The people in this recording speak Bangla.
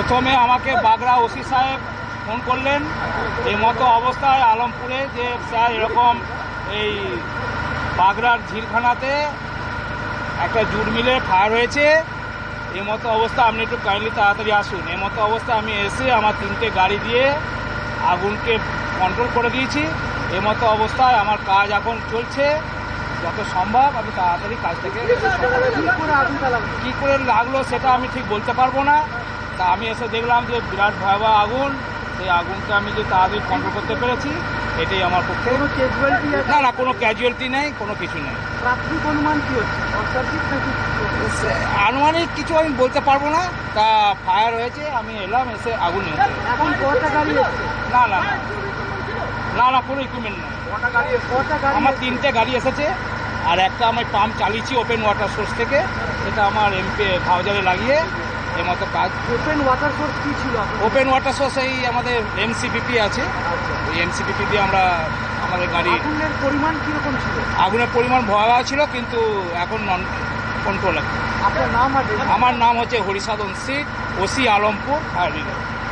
প্রথমে আমাকে বাগড়া ওসি সাহেব ফোন করলেন এই মতো অবস্থায় আলমপুরে যে স্যার এরকম এই বাগড়ার ঝিলখানাতে একটা জুট মিলে ফায়ার হয়েছে এই মতো অবস্থা আপনি একটু কাইন্ডলি তাড়াতাড়ি আসুন। এই মতো অবস্থা আমি এসে আমার তিনটে গাড়ি দিয়ে আগুনকে কন্ট্রোল করে দিয়েছি। এই মতো অবস্থায় আমার কাজ এখন চলছে। যত সম্ভব আমি তাড়াতাড়ি কাজ থেকে কী করে লাগল সেটা আমি ঠিক বলতে পারব না। তা আমি এসে দেখলাম যে বিরাট ভয়াবহ আগুন। সেই আগুনকে আমি যে তাড়াতাড়ি কন্ট্রোল করতে পেরেছি এটাই আমার পক্ষে। কোনো ক্যাজুয়ালিটি না না কোনো ক্যাজুয়ালিটি নেই কোনো কিছু নেই। প্রাথমিক অনুমান কি হচ্ছে? শর্ট সার্কিট নাকি আনুমানিক কিছু আমি বলতে পারব না। তা ফায়ার হয়েছে আমি এলাম এসে আগুন নিয়েছে এখন কটা গাড়ি না না না। না কোনো ইকুইপমেন্ট নেই। আমার তিনটে গাড়ি এসেছে আর একটা আমি পাম্প চালিয়েছি ওপেন ওয়াটার সোর্স থেকে। সেটা আমার এমপি ভাউজারে লাগিয়ে। এর মতো কাজ। ওপেন ওয়াটার সোর্স কি ছিল ওপেন ওয়াটার সোর্স এই আমাদের এমসিপিপি আছে। এই এমসিপিপি দিয়ে আমরা আমাদের গাড়ি আগুনের পরিমাণ কীরকম ছিল? আগুনের পরিমাণ ভয়াবহ ছিল কিন্তু এখন নন কন্ট্রোল আপনার নাম আমার নাম হচ্ছে Harisadhan Sit O C Alampur fire brigade